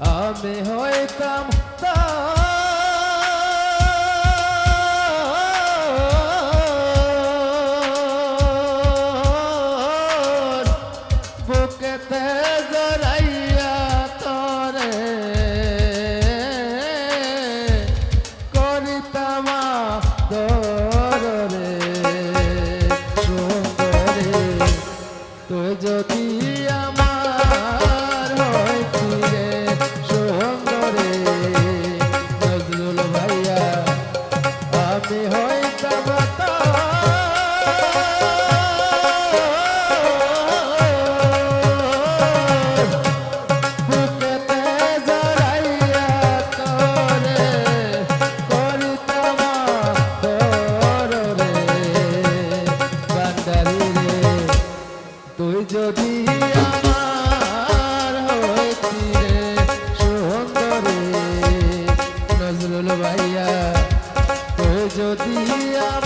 আমি হইতাম তা যদি আমার হইতি ভাইয়া যদি আমার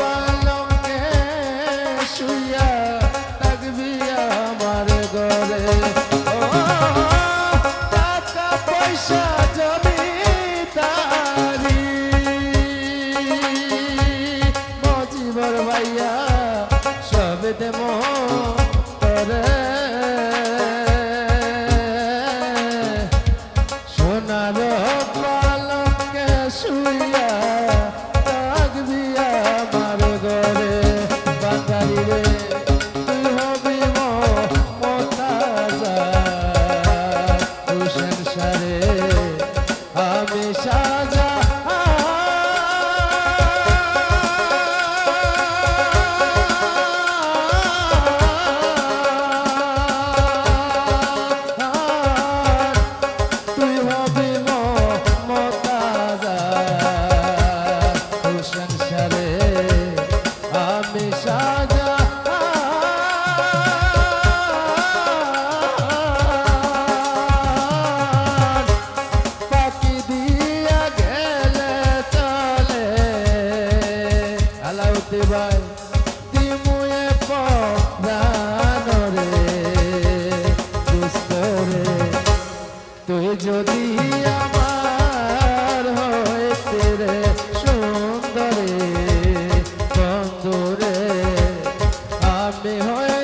ভাই দিমুয়ে পদানরে দুস্তরে। তুই যদি আমার হইতে রে সুন্দরে বন্ধুরে আমি হয়